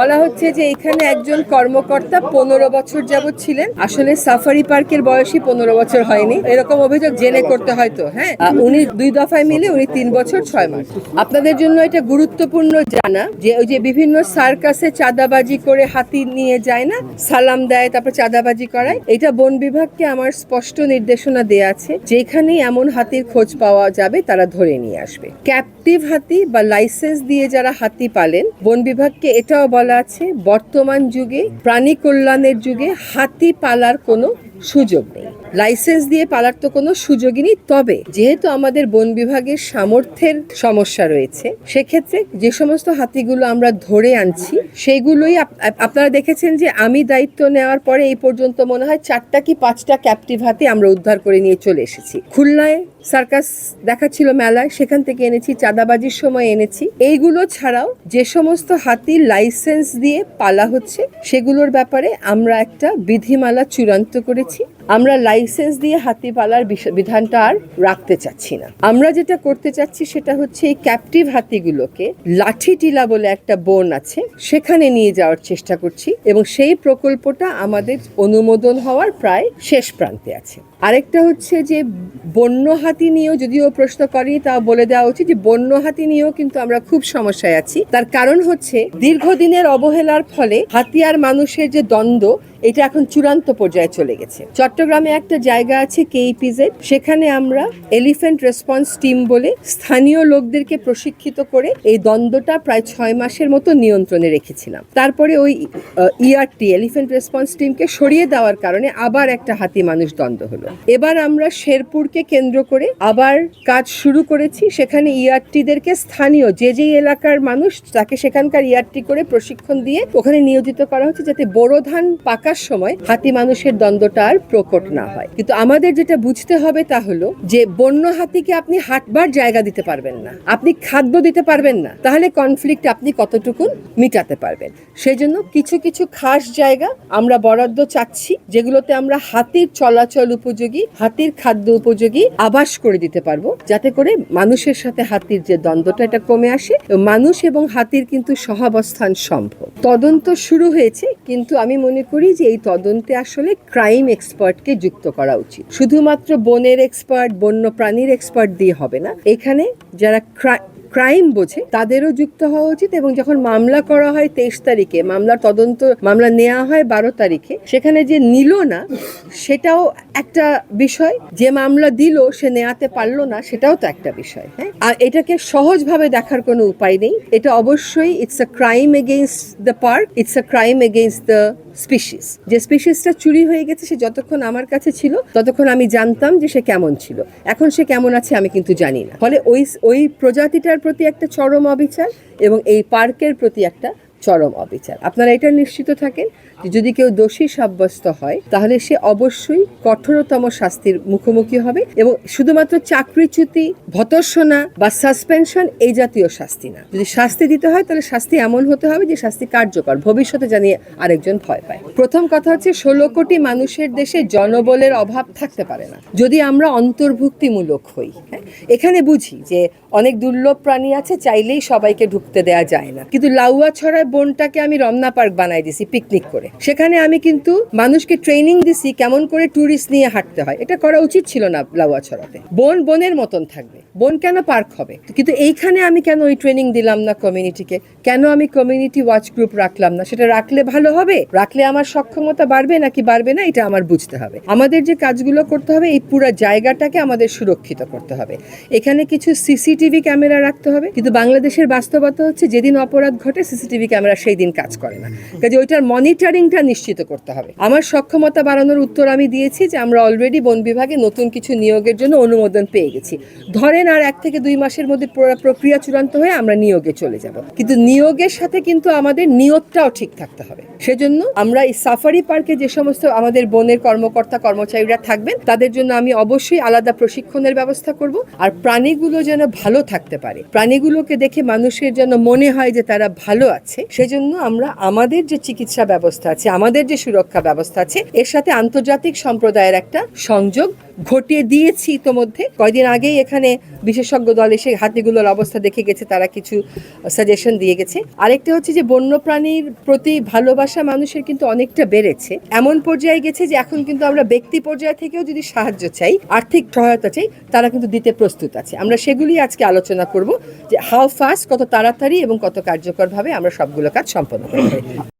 বলা হচ্ছে যে এখানে একজন কর্মকর্তা পনেরো বছর যাবৎ ছিলেন। আসলে সাফারি পার্কের বয়সই পনেরো বছর হয়নি। এরকম অভিযোগ জেনে করতে হয়তো হ্যাঁ? উনি দুই দফায় মিলে উনি তিন বছর ছয় মাস। আপনাদের জন্য এটা গুরুত্বপূর্ণ জানা যে ওই যে বিভিন্ন সার্কাসে চাঁদাবাজি করে হাতি নিয়ে যায় না, সালাম দেয়, তারপর চাঁদাবাজি করায়। এটা বন বিভাগকে আমার স্পষ্ট নির্দেশনা দেয়া আছে। যেখানেই এমন হাতির খোঁজ পাওয়া যাবে, তারা ধরে নিয়ে আসবে। ক্যাপটিভ হাতি বা লাইসেন্স দিয়ে যারা হাতি পালেন, বন বিভাগকে এটাও বলা আছে, বর্তমান যুগে, প্রাণী কল্যাণের যুগে হাতি পালার কোনো সুযোগ নেই। লাইসেন্স দিয়ে পালার তো কোনো সুযোগই নেই। তবে যেহেতু আমাদের বন বিভাগের সামর্থ্যের সমস্যা রয়েছে, সেক্ষেত্রে যে সমস্ত হাতিগুলো আমরা ধরে আনছি সেইগুলোই আপ- আপ- আপনারা দেখেছেন যে আমি দায়িত্ব নেওয়ার পরে এই পর্যন্ত মনে হয় চারটা কি পাঁচটা ক্যাপটিভ হাতি আমরা উদ্ধার করে নিয়ে চলে এসেছি। খুলনায় সার্কাস দেখাচ্ছিল মেলায়, সেখান থেকে এনেছি, চাঁদাবাজির সময় এনেছি। এইগুলো ছাড়াও যে সমস্ত হাতি লাইসেন্স দিয়ে পালা হচ্ছে, সেগুলোর ব্যাপারে আমরা একটা বিধিমালা চূড়ান্ত করেছি। আমরা লাইসেন্স দিয়ে হাতি পালার বিধানটা আর রাখতে চাচ্ছি না। আমরা যেটা করতে চাচ্ছি সেটা হচ্ছে এই ক্যাপটিভ হাতিগুলোকে লাঠি টিলা বলে একটা বন আছে, সেখানে নিয়ে যাওয়ার চেষ্টা করছি এবং সেই প্রকল্পটা আমাদের অনুমোদন হওয়ার প্রায় শেষ প্রান্তে আছে। আরেকটা হচ্ছে যে বন্য হাতি নিয়েও যদিও প্রশ্ন করেনি তা বলে দেওয়া উচিত যে বন্য হাতি নিয়েও কিন্তু আমরা খুব সমস্যায় আছি। তার কারণ হচ্ছে, দীর্ঘদিনের অবহেলার ফলে হাতিয়ার মানুষের যে দ্বন্দ্ব এটা এখন চূড়ান্ত পর্যায়ে চলে গেছে। চট্টগ্রামে একটা জায়গা আছে কেইপিজেড সেখানে আমরা এলিফ্যান্ট রেসপন্স টিম বলে স্থানীয় লোকদেরকে প্রশিক্ষিত করে এই দ্বন্দ্বটা প্রায় ছয় মাসের মতো নিয়ন্ত্রণে রেখেছিলাম। তারপরে ওই ইআরটি এলিফ্যান্ট রেসপন্স টিমকে সরিয়ে দেওয়ার কারণে আবার একটা হাতি মানুষ দ্বন্দ্ব হলো। এবার আমরা শেরপুরকে কেন্দ্র করে আবার কাজ শুরু করেছি। সেখানে ইআরটিদেরকে স্থানীয় যে যে এলাকার মানুষ তাকে সেখানকার ইআরটি করে প্রশিক্ষণ দিয়ে ওখানে নিয়োজিত করা হচ্ছে যাতে বোরো ধান পাকার সময় হাতি মানুষের দ্বন্দ্বটা আর প্রকট না হয়। কিন্তু আমাদের যেটা বুঝতে হবে তা হলো যে, বন্য হাতিকে আপনি হাঁটবার জায়গা দিতে পারবেন না। আপনি খাদ্য দিতে পারবেন না। তাহলে কনফ্লিক্ট আপনি কতটুকুন মিটাতে পারবেন। সেই জন্য কিছু কিছু খাস জায়গা আমরা বরাদ্দ চাচ্ছি, যেগুলোতে আমরা হাতির চলাচল উপযোগী, হাতির খাদ্য উপযোগী আবাস করে দিতে পারব। যাতে করে মানুষের সাথে হাতির যে দ্বন্দ্বটা, এটা কমে আসে। মানুষ এবং হাতির কিন্তু সহাবস্থান সম্ভব। তদন্ত শুরু হয়েছে কিন্তু আমি মনে করি যে এই তদন্তে আসলে ক্রাইম এক্সপার্টকে যুক্ত করা উচিত। শুধুমাত্র বনের এক্সপার্ট বন্য প্রাণীর এক্সপার্ট দিয়ে হবে না। এখানে যারা ক্রাইম বোঝে, তাদেরও যুক্ত হওয়া উচিত এবং যখন মামলা করা হয় তেইশ তারিখে, মামলার তদন্ত, মামলা নেওয়া হয় বারো তারিখে, সেখানে যে নিল না, সেটাও একটা বিষয়। যে মামলা দিল, সে নেওয়াতে পারল না, সেটাও তো একটা বিষয় হ্যাঁ? আর এটাকে সহজভাবে দেখার কোনো উপায় নেই। এটা অবশ্যই it's a crime against the park it's a crime against the species যে স্পিসিসটা চুরি হয়ে গেছে, সে যতক্ষণ আমার কাছে ছিল, ততক্ষণ আমি জানতাম যে সে কেমন ছিল। এখন সে কেমন আছে আমি কিন্তু জানি না। ফলে ওই ওই প্রজাতিটার প্রতি একটা চরম অবিচার এবং এই পার্কের প্রতি একটা চরম অবিচার। আপনারা এটা নিশ্চিত থাকেন যে যদি কেউ দোষী সাব্যস্ত হয়, তাহলে সে অবশ্যই কঠোরতম শাস্তির মুখোমুখি হবে এবং শুধুমাত্র চাকরিচ্যুতি, ভতর্ষণা বা সাসপেনশন এই জাতীয় শাস্তি না। যদি শাস্তি দিতে হয়, তাহলে শাস্তি এমন হতে হবে যে শাস্তি কার্যকর, ভবিষ্যতে জানিয়ে আরেকজন ভয় পায়। প্রথম কথা হচ্ছে, ষোলো কোটি মানুষের দেশে জনবলের অভাব থাকতে পারে না। যদি আমরা অন্তর্ভুক্তিমূলক হই হ্যাঁ এখানে বুঝি যে অনেক দুর্লভ প্রাণী আছে, চাইলেই সবাইকে ঢুকতে দেওয়া যায় না। কিন্তু লাউয়া ছড়ায় বনটাকে আমি রমনা পার্ক বানাই দিছি পিকনিক করে। সেখানে আমি কিন্তু মানুষকে ট্রেনিং দিছি কেমন করে ট্যুরিস্ট নিয়ে হাঁটতে হয়। এটা করা উচিত ছিল না লাউয়া ছড়াতে। বন বনের মতন থাকবে। বন কেন পার্ক হবে? কিন্তু এইখানে আমি কেন ওই ট্রেনিং দিলাম না কমিউনিটিকে কেন আমি কমিউনিটি ওয়াচ গ্রুপ রাখলাম না? সেটা রাখলে ভালো হবে? রাখলে আমার সক্ষমতা বাড়বে নাকি বাড়বে না? এটা আমার বুঝতে হবে। আমাদের যে কাজগুলো করতে হবে, এই পুরো জায়গাটাকে আমাদের সুরক্ষিত করতে হবে। এখানে কিছু সিসিটিভি ক্যামেরা রাখতে হবে। কিন্তু বাংলাদেশের বাস্তবতা হচ্ছে যেদিন অপরাধ ঘটে, সিসিটিভি ক্যামেরা সেই দিন কাজ করে না। কাজে ওইটার মনিটরিংটা নিশ্চিত করতে হবে। আমার সক্ষমতা বাড়ানোর উত্তর আমি দিয়েছি যে আমরা অলরেডি বন বিভাগে নতুন কিছু নিয়োগের জন্য অনুমোদন পেয়ে গেছি। ধরেন আর এক থেকে দুই মাসের মধ্যে প্রক্রিয়া চূড়ান্ত হয়ে আমরা নিয়োগে চলে যাব। কিন্তু নিয়োগের সাথে কিন্তু আমাদের নিয়তটাও ঠিক থাকতে হবে। সেজন্য আমরা এই সাফারি পার্কে যে সমস্ত আমাদের বনের কর্মকর্তা, কর্মচারীরা থাকবেন, তাদের জন্য আমি অবশ্যই আলাদা প্রশিক্ষণের ব্যবস্থা করব। আর প্রাণীগুলো যেন ভালো থাকতে পারে। প্রাণীগুলোকে দেখে মানুষের যেন মনে হয় যে তারা ভালো আছে, সেজন্য আমরা আমাদের যে চিকিৎসা ব্যবস্থা আছে, আমাদের যে সুরক্ষা ব্যবস্থা আছে, এর সাথে আন্তর্জাতিক সম্প্রদায়ের একটা সংযোগ ঘটিয়ে দিয়েছি ইতোমধ্যে। কয়দিন আগেই এখানে বিশেষজ্ঞ দল এসে হাতিগুলোর অবস্থা দেখে গেছে, তারা কিছু সাজেশন দিয়ে গেছে। আরেকটা হচ্ছে যে, বন্যপ্রাণীর প্রতি ভালোবাসা মানুষের কিন্তু অনেকটা বেড়েছে। এমন পর্যায়ে গেছে যে, এখন কিন্তু আমরা ব্যক্তি পর্যায় থেকেও যদি সাহায্য চাই, আর্থিক সহায়তা চাই, তারা কিন্তু দিতে প্রস্তুত আছে। আমরা সেগুলি আজকে আলোচনা করব যে হাউ ফাস্ট কত তাড়াতাড়ি এবং কত কার্যকরভাবে আমরা সবগুলো কাজ সম্পন্ন করতে